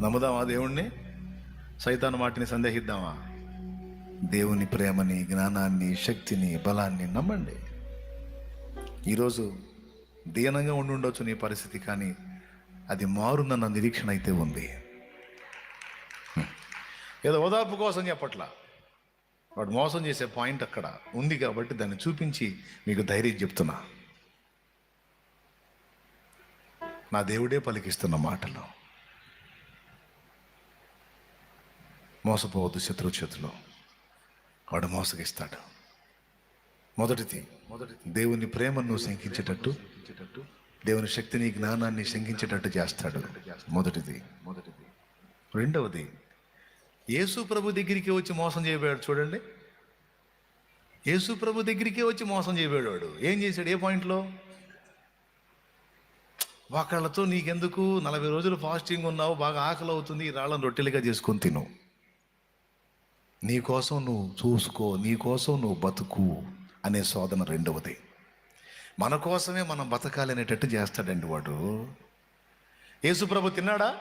నమ్ముదామా దేవుణ్ణి? సైతాను వాటిని సందేహిద్దామా? దేవుని ప్రేమని జ్ఞానాన్ని శక్తిని బలాన్ని నమ్మండి. ఈరోజు దీనంగా ఉండి ఉండొచ్చు నీ పరిస్థితి కానీ అది మారునన్న నిరీక్షణ అయితే ఉంది. ఏదో ఓదార్పు కోసం చెప్పట్లా? వాడు మోసం చేసే పాయింట్ అక్కడ ఉంది కాబట్టి దాన్ని చూపించి మీకు ధైర్యం చెప్తున్నా. నా దేవుడే పలికిస్తున్న మాటలు. మోసపోవద్దు శత్రువు చేతిలో. వాడు మోసగిస్తాడు. మొదటిది మొదటి దేవుని ప్రేమను శంకించేటట్టు దేవుని శక్తిని జ్ఞానాన్ని శంకించేటట్టు చేస్తాడు. మొదటిది. మొదటిది రెండవది యేసు ప్రభు దగ్గరికి వచ్చి మోసం చేయబోయాడు చూడండి. యేసు ప్రభు దగ్గరికే వచ్చి మోసం చేయబోయాడు ఏం చేశాడు? ఏ పాయింట్లో? ఒకళ్ళతో నీకెందుకు? నలభై రోజులు ఫాస్టింగ్ ఉన్నావు బాగా ఆకలి అవుతుంది ఈ రాళ్ళను రొట్టెలుగా చేసుకొని తిను. నీ కోసం నువ్వు చూసుకో నీ కోసం నువ్వు బతుకు అనే శోధన రెండవది. మన కోసమే మనం బతకాలి అనేటట్టు చేస్తాడండి వాడు. యేసుప్రభు తిన్నాడా?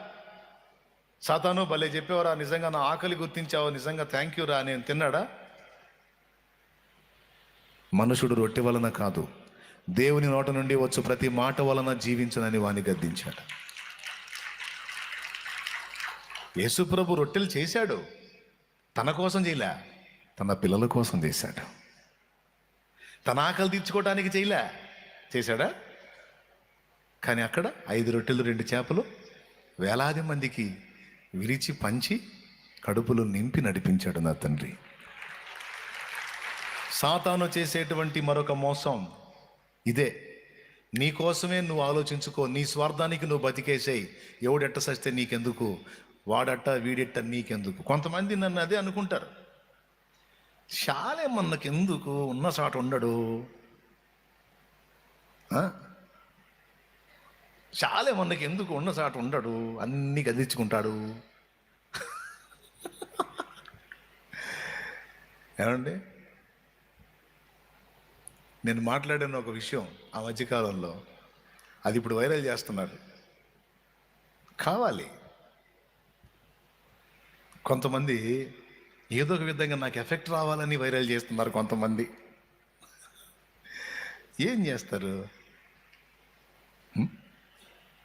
సాతాను భలే చెప్పేవరా నిజంగా నా ఆకలి గుర్తించావు నిజంగా థ్యాంక్ యూ రా నేను తిన్నాడా? మనుషుడు రొట్టె వలన కాదు దేవుని నోట నుండి వచ్చు ప్రతి మాట వలన జీవించనని వాని గద్దించాడు. యేసుప్రభు రొట్టెలు చేశాడు. తన కోసం చేయలే తన పిల్లల కోసం చేశాడు. తన ఆకలి తీర్చుకోవడానికి చేయలే చేశాడా? కానీ అక్కడ ఐదు రొట్టెలు రెండు చేపలు వేలాది మందికి విరిచి పంచి కడుపులు నింపి నడిపించాడు నా తండ్రి. సాతాను చేసేటువంటి మరొక మోసం ఇదే. నీ కోసమే నువ్వు ఆలోచించుకో నీ స్వార్థానికి నువ్వు బతికేసేయి. ఎవడెట్ట సస్తే నీకెందుకు? వాడట వీడెట్ట నీకెందుకు? కొంతమంది నన్ను అదే అనుకుంటారు. శాలే మనకెందుకు ఉన్న చాట ఉండడు. చాలే మనకి ఎందుకు ఉన్న చాట ఉండడు. అన్నీ కదిలించుకుంటాడు ఏమండి? నేను మాట్లాడిన ఒక విషయం ఆ మధ్యకాలంలో. అది ఇప్పుడు వైరల్ చేస్తున్నారు. కావాలి. కొంతమంది ఏదో ఒక విధంగా నాకు ఎఫెక్ట్ రావాలని వైరల్ చేస్తున్నారు కొంతమంది. ఏం చేస్తారు?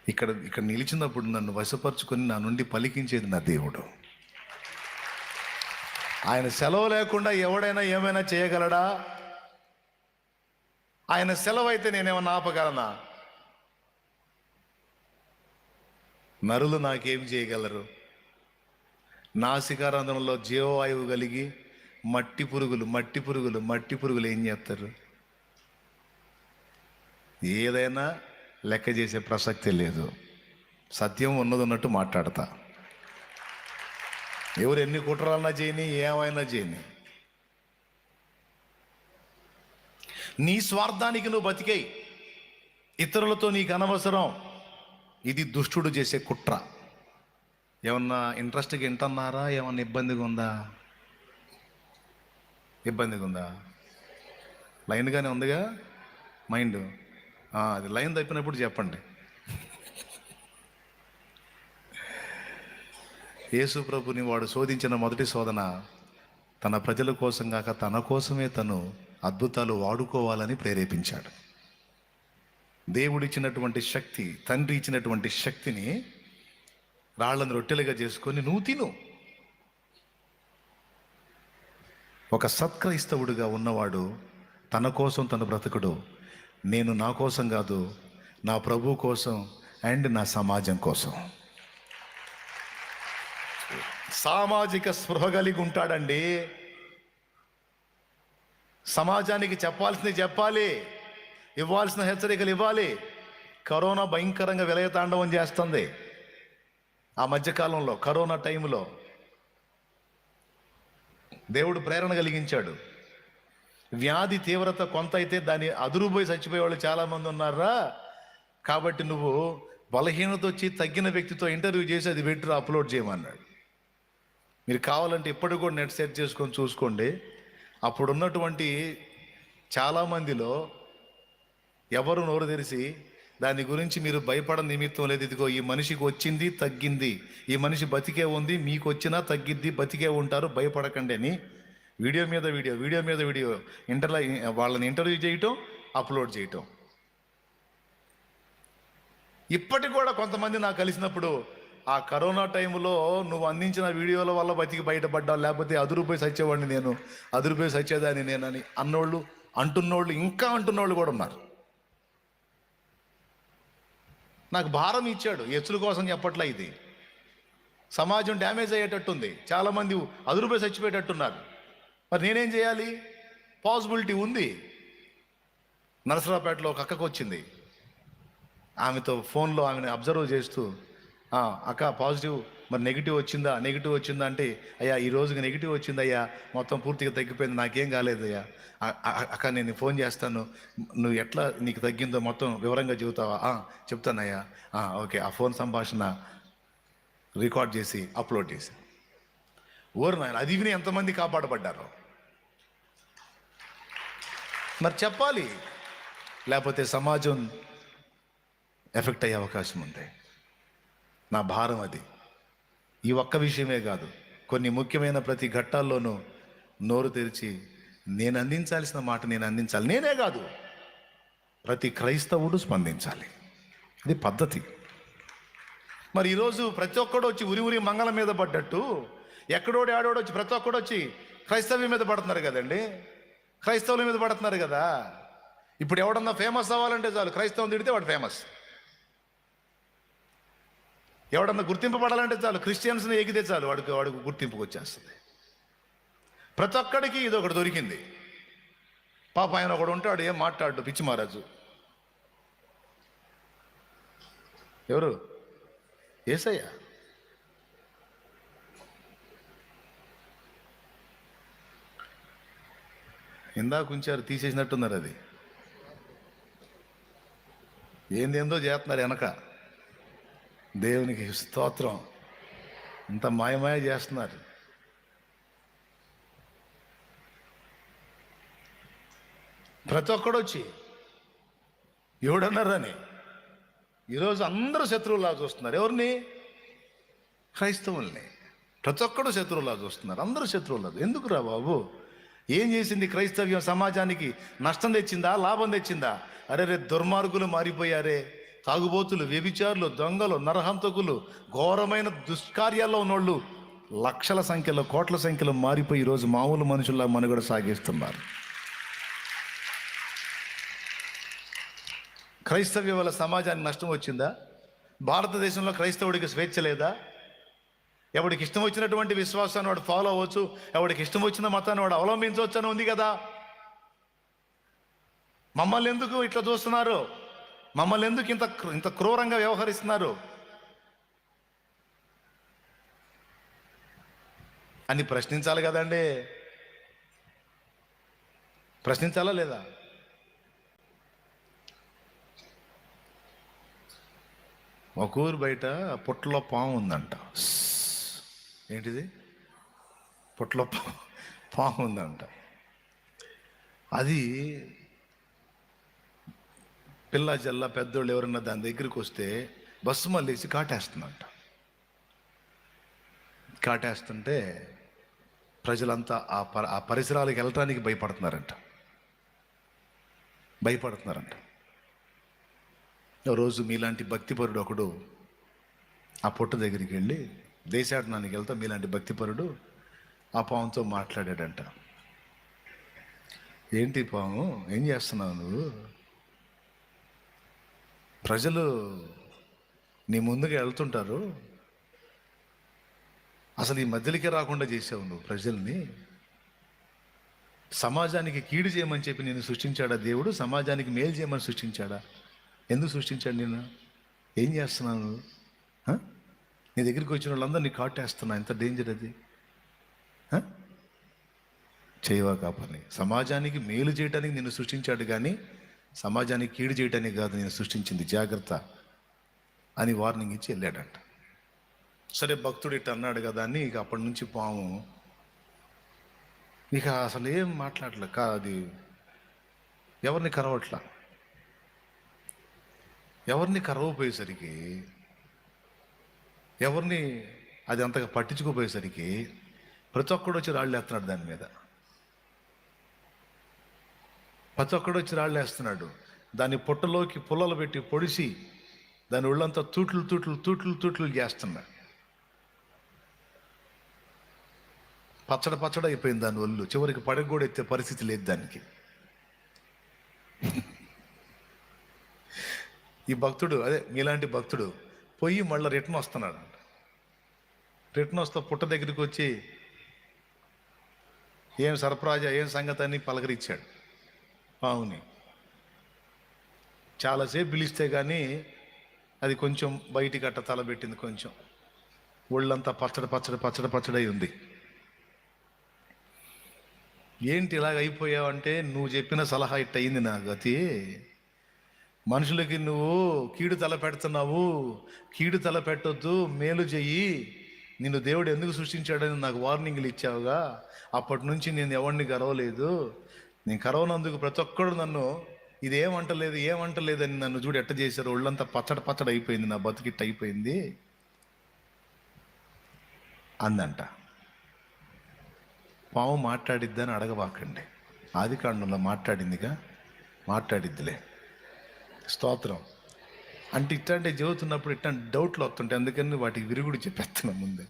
ఇక్కడ ఇక్కడ నిలిచినప్పుడు నన్ను వశపరుచుకొని నా నుండి పలికించేది నా దేవుడు. ఆయన సెలవు లేకుండా ఎవడైనా ఏమైనా చేయగలడా? ఆయన సెలవు అయితే నేనేమన్నా ఆపగలనా? నరులు నాకేం చేయగలరు? నాసికారంధ్రంలో జీవవాయువు కలిగి మట్టి పురుగులు మట్టి పురుగులు మట్టి పురుగులు ఏం చేస్తారు? ఏదైనా లెక్క చేసే ప్రసక్తి లేదు. సత్యం ఉన్నది ఉన్నట్టు మాట్లాడతా. ఎవరు ఎన్ని కుట్రలన్నా చేయని ఏమైనా చేయని. నీ స్వార్థానికి నువ్వు బతికేయి. ఇతరులతో నీకు అనవసరం. ఇది దుష్టుడు చేసే కుట్ర. ఏమన్నా ఇంట్రెస్ట్గా వింటున్నారా ఏమన్నా ఇబ్బందిగా ఉందా ఇబ్బందిగా ఉందా లైన్గానే ఉందిగా మైండ్ అది లైన్ తప్పినప్పుడు చెప్పండి. యేసు ప్రభుని వాడు శోధించిన మొదటి శోధన తన ప్రజల కోసం కాక తన కోసమే తను అద్భుతాలు వాడుకోవాలని ప్రేరేపించాడు. దేవుడిచ్చినటువంటి శక్తి తండ్రి ఇచ్చినటువంటి శక్తిని రాళ్ళను రొట్టెలుగా చేసుకొని నువ్వు తిను. ఒక సత్క్రైస్తవుడిగా ఉన్నవాడు తన కోసం తన బ్రతకడు. నేను నా కోసం కాదు నా ప్రభు కోసం అండ్ నా సమాజం కోసం. సామాజిక స్పృహ కలిగి ఉంటాడండి. సమాజానికి చెప్పాల్సింది చెప్పాలి. ఇవ్వాల్సిన హెచ్చరికలు ఇవ్వాలి. కరోనా భయంకరంగా విలయతాండవం చేస్తుంది. ఆ మధ్యకాలంలో కరోనా టైంలో దేవుడు ప్రేరణ కలిగించాడు. వ్యాధి తీవ్రత కొంత అయితే దాన్ని అదురుపోయి చచ్చిపోయే వాళ్ళు చాలామంది ఉన్నారా? కాబట్టి నువ్వు బలహీనత వచ్చి తగ్గిన వ్యక్తితో ఇంటర్వ్యూ చేసి అది పెట్టి అప్లోడ్ చేయమన్నాడు. మీరు కావాలంటే ఇప్పటికి కూడా నెట్ సెట్ చేసుకొని చూసుకోండి. అప్పుడున్నటువంటి చాలామందిలో ఎవరు నోరు తెరిచి దాని గురించి మీరు భయపడ నిమిత్తం లేదు. ఇదిగో ఈ మనిషికి వచ్చింది తగ్గింది. ఈ మనిషి బతికే ఉంది మీకు వచ్చినా తగ్గిద్ది బతికే ఉంటారు భయపడకండి అని వీడియో మీద వీడియో వీడియో మీద వీడియో ఇంటర్లో వాళ్ళని ఇంటర్వ్యూ చేయటం అప్లోడ్ చేయటం. ఇప్పటికి కూడా కొంతమంది నాకు కలిసినప్పుడు ఆ కరోనా టైంలో నువ్వు అందించిన వీడియోల వల్ల బతికి బయటపడ్డావు లేకపోతే అదురుపోయి సచ్చేవాడిని నేను అదురుపోయి సచ్చేదాన్ని నేనని అన్నోళ్ళు అంటున్నోళ్ళు ఇంకా అంటున్నోళ్ళు కూడా ఉన్నారు. నాకు భారం ఇచ్చాడు. ఎచ్చుల కోసం చెప్పట్లా ఇది. సమాజం డ్యామేజ్ అయ్యేటట్టుంది. చాలామంది అదురుపై చచ్చిపోయేటట్టున్నారు. మరి నేనేం చేయాలి? పాసిబిలిటీ ఉంది. నరసరావుపేటలో ఒక అక్కకు వచ్చింది. ఆమెతో ఫోన్లో ఆమెను అబ్జర్వ్ చేస్తూ అక్క పాజిటివ్ మరి నెగిటివ్ వచ్చిందా? నెగిటివ్ వచ్చిందా అంటే అయ్యా ఈ రోజుకి నెగిటివ్ వచ్చిందయ్యా మొత్తం పూర్తిగా తగ్గిపోయింది నాకేం కాలేదయ్యా అక్క నేను ఫోన్ చేస్తాను. నువ్వు ఎట్లా నీకు తగ్గిందో మొత్తం వివరంగా చెబుతావా? "ఆ, చెప్తానయ్యా ఓకే ఆ ఫోన్ సంభాషణ రికార్డ్ చేసి అప్లోడ్ చేసి. ఓరు నాయన అది విని ఎంతమంది కాపాడబడ్డారు? మరి చెప్పాలి. లేకపోతే సమాజం ఎఫెక్ట్ అయ్యే అవకాశం ఉంది నా భారం అది. ఈ ఒక్క విషయమే కాదు కొన్ని ముఖ్యమైన ప్రతి ఘట్టాల్లోనూ నోరు తెరిచి నేను అందించాల్సిన మాట నేను అందించాలి. నేనే కాదు ప్రతి క్రైస్తవుడు స్పందించాలి. ఇది పద్ధతి. మరి ఈరోజు ప్రతి ఒక్కడు వచ్చి ఉరి ఉరి మంగళం మీద పడ్డట్టు ఎక్కడోడి ఆడోడు వచ్చి ప్రతి ఒక్కడు వచ్చి క్రైస్తవ్యం మీద పడుతున్నారు కదండి? క్రైస్తవుల మీద పడుతున్నారు కదా? ఇప్పుడు ఎవడన్నా ఫేమస్ అవ్వాలంటే చాలు క్రైస్తవం తిడితే వాడు ఫేమస్ ఎవడన్నా గుర్తింపబడాలంటే చాలు. క్రిస్టియన్స్ని ఎగితే చాలు. వాడికి వాడికి గుర్తింపుకు వచ్చేస్తుంది. ప్రతి ఒక్కడికి ఇది ఒకటి దొరికింది. పాప ఆయన ఒకడు ఉంటాడు ఏం మాట్లాడు పిచ్చి మహారాజు. ఎవరు? ఏసయ్య? ఇందాక ఉంచారు తీసేసినట్టున్నారు అది. ఏందేందో చేస్తున్నారు వెనక. దేవునికి స్తోత్రం. ఇంత మాయమాయ చేస్తున్నారు. ప్రతి ఒక్కడు వచ్చి ఎవడన్నారని? ఈరోజు అందరూ శత్రువులా చూస్తున్నారు. ఎవరిని? క్రైస్తవుల్ని. ప్రతి ఒక్కడు శత్రువులా చూస్తున్నారు. అందరూ శత్రువులా ఎందుకురా బాబు? ఏం చేసింది క్రైస్తవ్యం? సమాజానికి నష్టం తెచ్చిందా? లాభం తెచ్చిందా? అరే రే దుర్మార్గులు మారిపోయారే. తాగుబోతులు వ్యభిచారులు దొంగలు నరహంతకులు ఘోరమైన దుష్కార్యాల్లో ఉన్నోళ్ళు లక్షల సంఖ్యలో కోట్ల సంఖ్యలో మారిపోయి ఈరోజు మామూలు మనుషుల్లా మనుగడ సాగిస్తున్నారు. క్రైస్తవ్యం వల్ల సమాజానికి నష్టం వచ్చిందా? భారతదేశంలో క్రైస్తవుడికి స్వేచ్ఛ లేదా? ఎవడికి ఇష్టం వచ్చినటువంటి విశ్వాసాన్ని వాడు ఫాలో అవ్వచ్చు ఎవడికి ఇష్టం వచ్చిన మతాన్ని వాడు అవలంబించవచ్చు అని ఉంది కదా. మమ్మల్ని ఎందుకు ఇట్లా చూస్తున్నారు? మమ్మల్ని ఎందుకు ఇంత ఇంత క్రూరంగా వ్యవహరిస్తున్నారు? అని ప్రశ్నించాలి కదండి. ప్రశ్నించాలా లేదా? ఒక ఊరు బయట పొట్టలో పాము ఉందంట. ఏంటిది? పొట్టలో పా పాము ఉందంట. అది పిల్ల జల్ల పెద్దోళ్ళు ఎవరన్నా దాని దగ్గరికి వస్తే బస్సు మళ్ళీసి కాటేస్తుందంట. కాటేస్తుంటే ప్రజలంతా ఆ ప ఆ పరిసరాలకు వెళ్ళటానికి భయపడుతున్నారంట. భయపడుతున్నారంట. రోజు మీలాంటి భక్తిపరుడు ఒకడు ఆ పుట్ట దగ్గరికి వెళ్ళి దేశాటనానికి వెళ్తా మీలాంటి భక్తిపరుడు ఆ పాముతో మాట్లాడాడంట. ఏంటి పాము ఏం చేస్తున్నావు నువ్వు? ప్రజలు నీ ముందుకు వెళ్తుంటారు. అసలు ఈ మధ్యలోకి రాకుండా చేసావు నువ్వు ప్రజల్ని. సమాజానికి కీడు చేయమని చెప్పి నేను సృష్టించాడా దేవుడు? సమాజానికి మేలు చేయమని సృష్టించాడా? ఎందుకు సృష్టించాడు నేను ఏం చేస్తున్నాను నీ దగ్గరికి వచ్చిన వాళ్ళందరినీ కాటేస్తున్నా ఎంత డేంజర్ అది. చేయవా కాపని సమాజానికి మేలు చేయడానికి నిన్ను సృష్టించాడు కానీ సమాజానికి కీడు చేయడానికి కాదు నేను సృష్టించింది జాగ్రత్త అని వార్నింగ్ ఇచ్చి వెళ్ళాడంట. సరే భక్తుడు ఇట్ట అన్నాడు కదా అని ఇక అప్పటి నుంచి పాము ఇక అసలు ఏం మాట్లాడలే కా అది ఎవరిని కరవట్లా? ఎవరిని కరవపోయేసరికి ఎవరిని అది అంతగా పట్టించుకోపోయేసరికి ప్రతి ఒక్కడు వచ్చి రాళ్ళు వేస్తున్నాడు దాని మీద. ప్రతి ఒక్కడు వచ్చి రాళ్ళు వేస్తున్నాడు దాని పుట్టలోకి పుల్లలు పెట్టి పొడిసి దాని ఒళ్ళంతా తూట్లు తూట్లు తూట్లు తూట్లు చేస్తున్నాడు పచ్చడి పచ్చడి అయిపోయింది దాని ఒళ్ళు. చివరికి పడగ కూడా ఎత్తే పరిస్థితి లేదు దానికి. ఈ భక్తుడు అదే మీలాంటి భక్తుడు పోయి మళ్ళీ రిటర్న్ వస్తున్నాడు. రిటర్న్ వస్తా పుట్ట దగ్గరికి వచ్చి ఏం సరఫరాజా ఏం సంగతి అని పలకరించాడు. పావుని. చాలాసేపు పిలిస్తే కానీ అది కొంచెం బయటికి అట్ట తలబెట్టింది కొంచెం. ఒళ్ళంతా పచ్చడి పచ్చడి పచ్చడి పచ్చడి ఉంది. ఏంటి ఇలాగ అయిపోయావంటే నువ్వు చెప్పిన సలహా ఇట్ అయింది నా గతి. మనుషులకి నువ్వు కీడు తల పెడుతున్నావు. కీడు తల పెట్టొద్దు మేలు చెయ్యి. నిన్ను దేవుడు ఎందుకు సృష్టించాడని నాకు వార్నింగ్లు ఇచ్చావుగా. అప్పటి నుంచి నేను ఎవరిని గర్వలేదు. నేను కరవనందుకు ప్రతి ఒక్కడు నన్ను ఇది ఏమంటలేదు ఏమంటలేదని నన్ను చూడు ఎట్ట చేశారు. ఒళ్ళంతా పచ్చడి పచ్చడి అయిపోయింది నా బతికిట్ట అయిపోయింది అందంట. పాము మాట్లాడిద్దని అడగబాకండి. ఆది కాండంలో మాట్లాడిందిగా మాట్లాడిద్దిలే. స్తోత్రం. అంటే ఇట్లాంటి చదువుతున్నప్పుడు ఇట్లాంటి డౌట్లు వస్తుంటాయి. అందుకని వాటికి విరుగుడు చెప్పేస్తున్నా ముందే.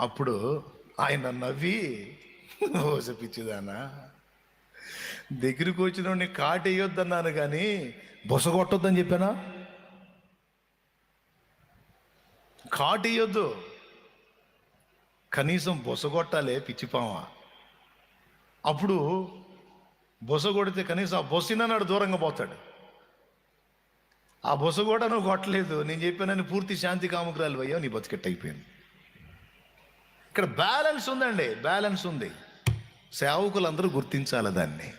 అప్పుడు ఆయన నవ్వి ఓసపిచ్చిదానా దగ్గరికి వచ్చిన వేయొద్దు కాటేయొద్దన్నాను కానీ బొసగొట్టొద్దని చెప్పానా? కాటేయొద్దు. కనీసం బొసగొట్టాలే పిచ్చిపావా. అప్పుడు బొస కొడితే కనీసం ఆ బొసినన్నాడు దూరంగా పోతాడు. ఆ బొస కూడా నువ్వు కొట్టలేదు. నేను చెప్పానని పూర్తి శాంతి కాముకురాలు అయ్యా నీ బతికెట్ అయిపోయింది ఇక్కడ బ్యాలెన్స్ ఉందండి బ్యాలెన్స్ ఉంది. సేవకులందరూ గుర్తించాలి దాన్ని.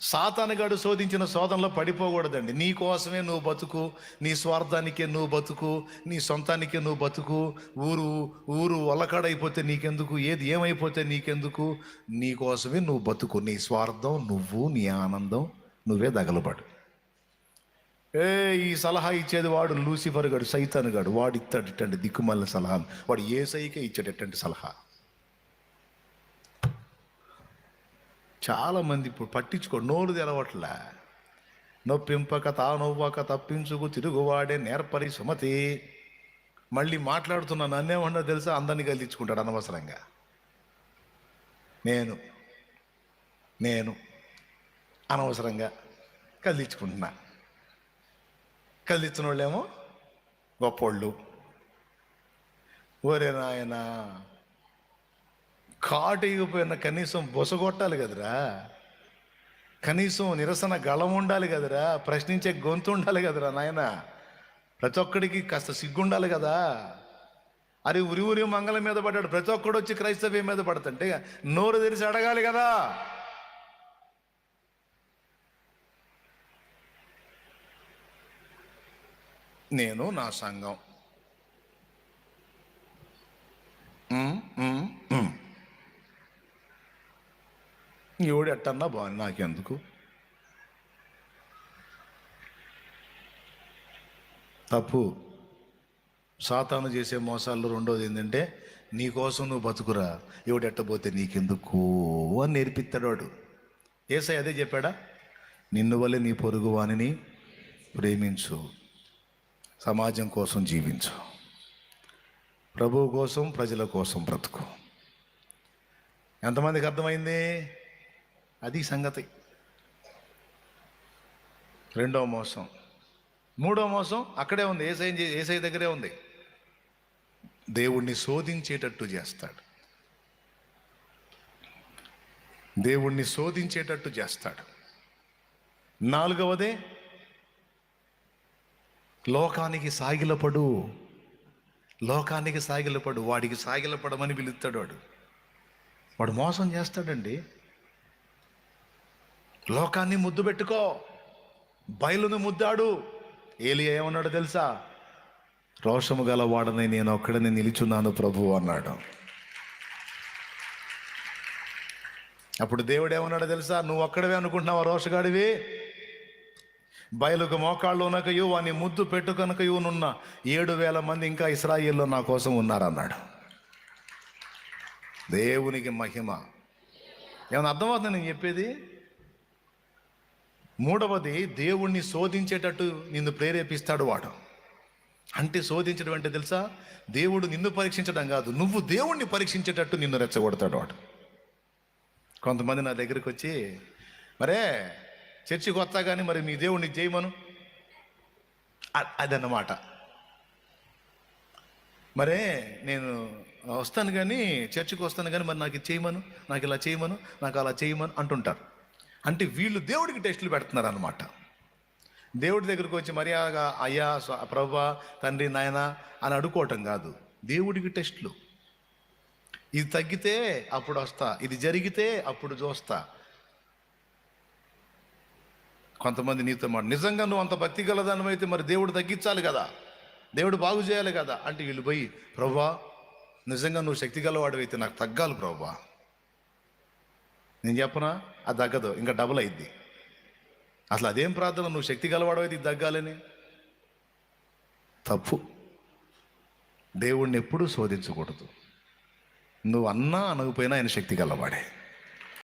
సాతానగాడు శోధించిన శోధనలో పడిపోకూడదండి. నీ కోసమే నువ్వు బతుకు నీ స్వార్థానికే నువ్వు బతుకు నీ సొంతానికే నువ్వు బతుకు ఊరు ఊరు ఒలకాడైపోతే నీకెందుకు ఏది ఏమైపోతే నీకెందుకు నీ కోసమే నువ్వు బతుకు. నీ స్వార్థం నువ్వు నీ ఆనందం నువ్వే తగలబడు ఏ ఈ సలహా ఇచ్చేది వాడు లూసిఫర్ గడు సైతాన్ గడు. వాడు ఇస్తాడు ఇట్టండి దిక్కుమల్ల సలహాలు వాడు ఏ సైకే ఇచ్చేటటువంటి సలహా? చాలామంది ఇప్పుడు పట్టించుకో నోరు తెలవట్లే నొప్పింపక తానవ్వక తప్పించుకు తిరుగువాడే నేర్పరి సుమతి. మళ్ళీ మాట్లాడుతున్నా నన్నేమన్నా తెలుసా? అందరినీ కలిగించుకుంటాడు అనవసరంగా. నేను నేను అనవసరంగా కదిలించుకుంటున్నా కదిలించిన వాళ్ళేమో గొప్పోళ్ళు. ఓరే నాయనా కాటేయకపోయిన కనీసం బొసగొట్టాలి కదరా? కనీసం నిరసన గళం ఉండాలి కదరా? ప్రశ్నించే గొంతు ఉండాలి కదరా నాయన? ప్రతి ఒక్కడికి కాస్త సిగ్గుండాలి కదా? అరే ఉరి ఉరి మంగళం మీద పడ్డాడు. ప్రతి ఒక్కడు వచ్చి క్రైస్తవ్యం మీద పడుతుంటే నోరు తెరిచి అడగాలి కదా? నేను నా సంఘం. ఎవడు ఎట్టన్నా బాగుంది నాకెందుకు? తప్పు. సాతాను చేసే మోసాల్లో రెండోది ఏంటంటే నీకోసం నువ్వు బతుకురా. ఎవడు ఎట్టబోతే నీకెందుకు అని నేర్పిస్తాడు వాడు ఏసై అదే చెప్పాడా? నిన్ను వల్లే నీ పొరుగు వానిని ప్రేమించు. సమాజం కోసం జీవించు. ప్రభువు కోసం ప్రజల కోసం బ్రతుకు. ఎంతమందికి అర్థమైంది? అది సంగతి. రెండవ మోసం. మూడో మోసం అక్కడే ఉంది. ఏసై ఏసై దగ్గరే ఉంది. దేవుణ్ణి శోధించేటట్టు చేస్తాడు. దేవుణ్ణి శోధించేటట్టు చేస్తాడు. నాలుగవదే లోకానికి సాగిలపడు లోకానికి సాగిలపడు వాడికి సాగిలపడమని పిలుస్తాడు వాడు. వాడు మోసం చేస్తాడండి. లోకాన్ని ముద్దు పెట్టుకో. బయలును ముద్దాడు. ఏలి ఏమన్నాడు తెలుసా? రోషము గల వాడని నేను ఒక్కడని నిలుచున్నాను ప్రభు అన్నాడు. అప్పుడు దేవుడు ఏమన్నాడు తెలుసా? నువ్వు ఒక్కడవే అనుకుంటున్నావా రోషగాడివి? బయలుకు మోకాళ్ళునకయు వాని ముద్దు పెట్టుకొనకయునున్న ఏడు వేల మంది ఇంకా ఇస్రాయిల్లో నా కోసం ఉన్నారన్నాడు. దేవునికి మహిమ. ఏమైనా అర్థమవుతుంది నేను చెప్పేది? మూడవది దేవుణ్ణి శోధించేటట్టు నిన్ను ప్రేరేపిస్తాడు వాడు. అంటే శోధించడం అంటే తెలుసా? దేవుడు నిన్ను పరీక్షించడం కాదు నువ్వు దేవుణ్ణి పరీక్షించేటట్టు నిన్ను రెచ్చగొడతాడు వాడు. కొంతమంది నా దగ్గరికి వచ్చి మరే చర్చికి వస్తా కానీ మరి మీ దేవుడిని చేయమను? అ- అదన్నమాట. మరే నేను వస్తాను కానీ చర్చికి వస్తాను కానీ మరి నాకు ఇది చేయమను నాకు ఇలా చేయమను నాకు అలా చేయమను అంటుంటారు. అంటే వీళ్ళు దేవుడికి టెస్టులు పెడుతున్నారు అనమాట దేవుడి దగ్గరికి వచ్చి మర్యాదగా అయ్యా ప్రభా తండ్రి నాయన అని అడుకోవటం కాదు. దేవుడికి టెస్టులు. ఇది తగ్గితే అప్పుడు వస్తా ఇది జరిగితే అప్పుడు చూస్తా. కొంతమంది నీతో మాట నిజంగా నువ్వు అంత భక్తి గలదానం మరి దేవుడు తగ్గించాలి కదా? దేవుడు బాగు చేయాలి కదా? అంటే వీళ్ళు పోయి ప్రభా నిజంగా నువ్వు శక్తి గలవాడు అయితే నాకు తగ్గాలి ప్రభా. నేను చెప్పనా? అది తగ్గదు ఇంకా డబుల్ అయింది అసలు అదేం ప్రార్థన? నువ్వు శక్తి గలవాడు అయితే తగ్గాలని? తప్పు. దేవుణ్ణి ఎప్పుడూ శోధించకూడదు. నువ్వు అన్నా అనకపోయినా ఆయన శక్తి గలవాడే.